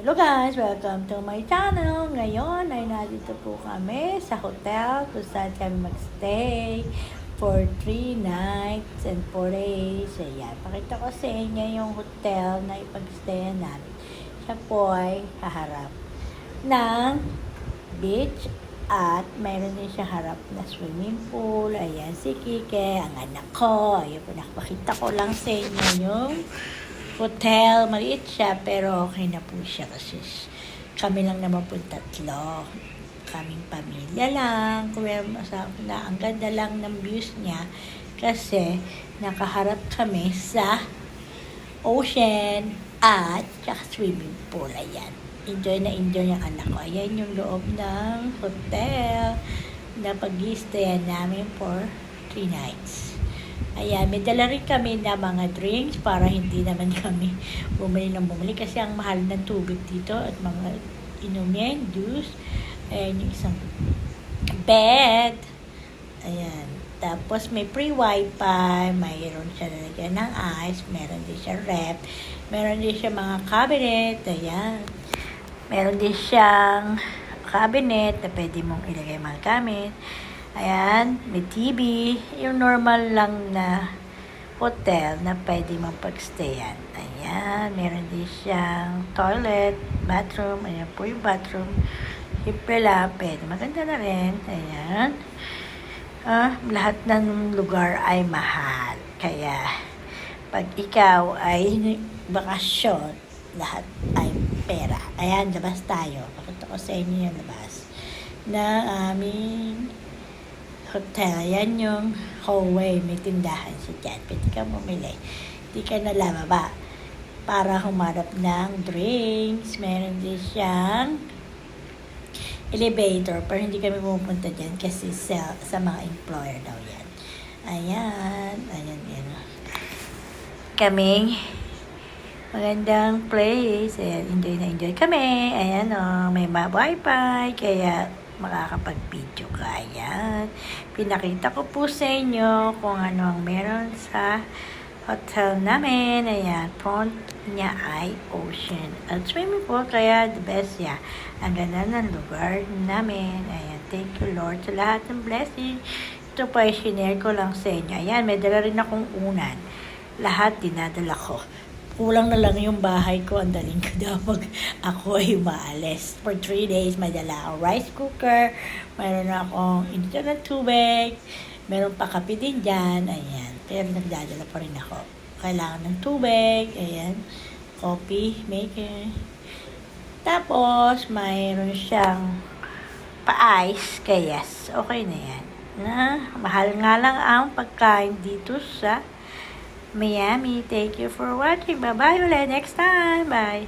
Hello guys! Welcome to my channel! Ngayon ay nandito po kami sa hotel kung saan kami magstay for 3 nights and 4 days. Ayan, pakita ko sa inyo yung hotel na ipagstayan namin. Siya po ay haharap ng beach at mayroon din siya harap na swimming pool. Ayan, si Kike, ang anak ko. Ayan po, nakapakita ko lang sa inyo yung hotel. Maliit siya, pero okay na po siya kasi kami lang naman po tatlo. Kaming pamilya lang. Asawa ko na, ang ganda lang ng views niya kasi nakaharap kami sa ocean at saka swimming pool. Ayan. Enjoy na enjoy yung anak ko. Ayan yung loob ng hotel na pag namin for 3 nights. Ayan, may dala rin kami na mga drinks para hindi naman kami bumili ng bumili kasi ang mahal ng tubig dito at mga inumin, juice, ayan yung isang bed. Ayan. Tapos may free wifi, mayroon siya lalagyan ng ice, meron din siya rep, meron din siya mga cabinet, ayan. Meron din siyang cabinet na pwede mong ilagay mga gamit. Ayan, may TV. Yung normal lang na hotel na pwede mong pagstayan. Ayan, meron din siyang toilet, bathroom. Ayan po yung bathroom. Siyempre lang, pwede. Maganda na rin. Ayan. Ah, lahat ng lugar ay mahal. Kaya, pag ikaw ay bakasyon, lahat ay pera. Ayan, labas tayo. Pakita ko sa inyo yung labas na aming hotel. Yan yung hallway. May tindahan siya dyan. Pwede ka bumili. Hindi ka na lamaba para humarap ng drinks. Meron din siyang elevator. Pero hindi kami pupunta dyan kasi sa, sa mga employer daw yan. Ayan. Ayan, yan. Kaming magandang place. Ayan, enjoy na enjoy kami. Ayan o, may ma- wifi. Kaya makakapag-video ka. Pinakita ko po sa inyo kung ano ang meron sa hotel namin. Ayan, front niya ay ocean. At swimming pool, kaya the best ya. Ang ganda ng lugar namin. Ayan, thank you Lord sa lahat ng blessing. Ito pa ay sinare ko lang sa inyo. Ayan, may dala rin akong unan. Lahat dinadala ko. Kulang na lang yung bahay ko. Ang daling ko daw pag ako ay maalis. For three days, may dala akong rice cooker. Mayroon akong inito ng tubig. Meron pa kape din dyan. Ayan. Pero nagdadala pa rin ako. Kailangan ng tubig. Ayan. Coffee maker. Tapos, mayroon siyang pa-ice. Kaya yes, okay na yan. Na, mahal nga lang ang pagkain dito sa Miami. Thank you for watching. Bye-bye ulit next time. Bye.